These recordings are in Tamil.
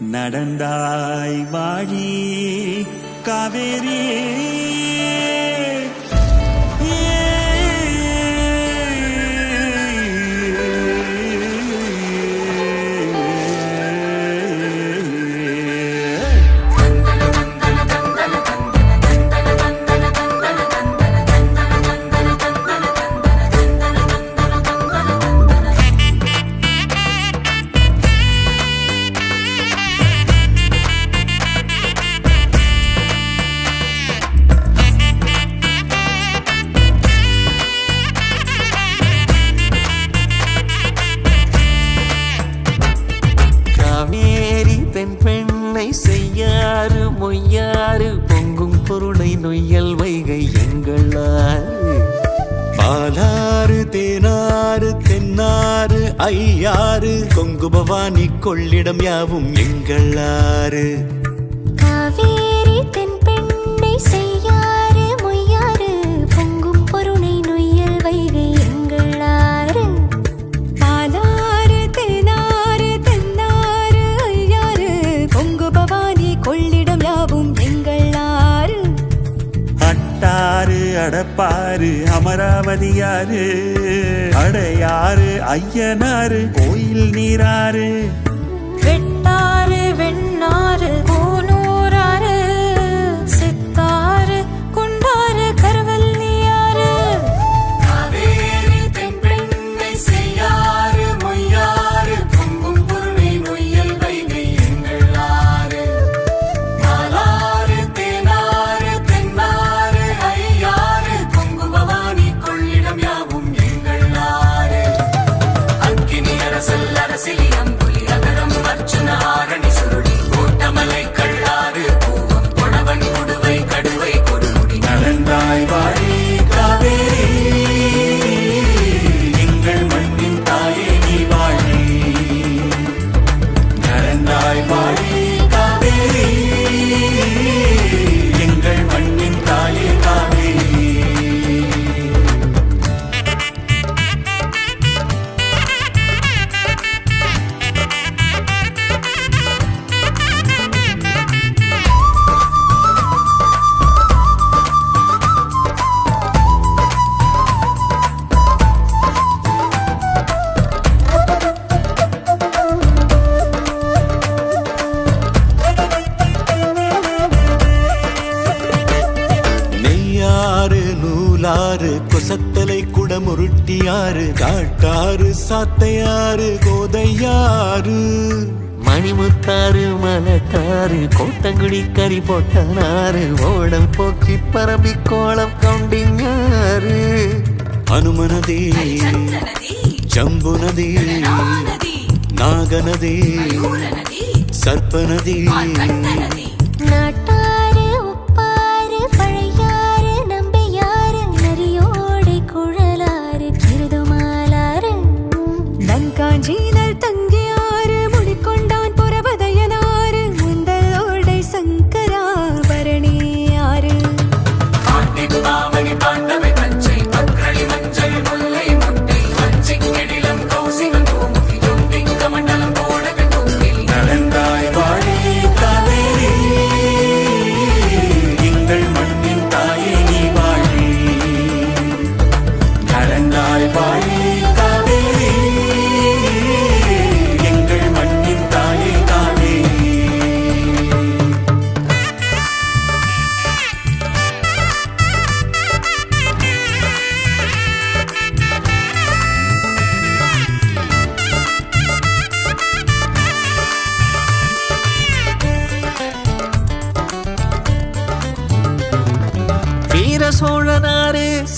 நடந்தாய் வாழி காவேரி. பெண்ணை செய்யாறு மொய்யாறு பொங்கும் பொருளை நொய்யல் வைகை எங்களாறு. பாலாறு தேனாறு தென்னாறு ஐயாறு கொங்கு பவானி கொள்ளிடம் யாவும் எங்களாறு. காவேரி தென் பெண்ணை செய்யாறு அட்டாறு அடப்பாறு அமராவதியாறு அடையாறு ஐயனாறு கோயில் நீராறு வெட்டாறு வெண்ணாறு நூலாறு கொசத்தலை குடமுருட்டியாறு காட்டாறு சாத்தையாறு கோதையாறு. மணிமுத்தாறு மலட்டாறு கோட்டங்குடி கறி போட்டனாறு ஓடம் போக்கி பரம்பி கோலம் கவுண்டிங்காறு அனுமனதே ஜம்புனதே நாகநதி சர்ப்பநதி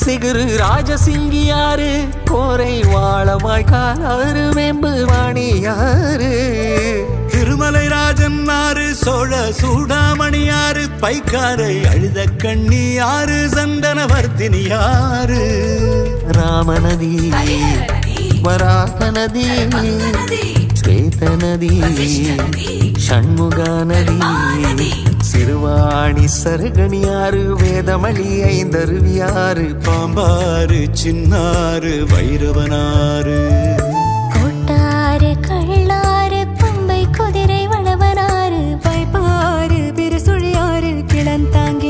சிகுரு ராஜசிங்கியாரு கோரை வாழமாய் காலாறு வேம்பு வாணியாரு திருமலை ராஜன் ஆறு சோழ சூடாமணியாறு பைக்காரை அழுத கண்ணியாறு சந்தனவர்த்தினியாறு ராமநதி. వరాహ నది శ్వేత నది ಷಣ್ಮುಗ ನದಿ சிறுவாணி சருகணியாறு வேதமளி ஐந்தருவியாறு பாம்பாறு சின்னாறு வைரவனாறு. கொட்டாறு கள்ளாறு பம்பை குதிரை வளவனாறு வைப்பாறு திருசுழியாறு கிளந்தாங்கி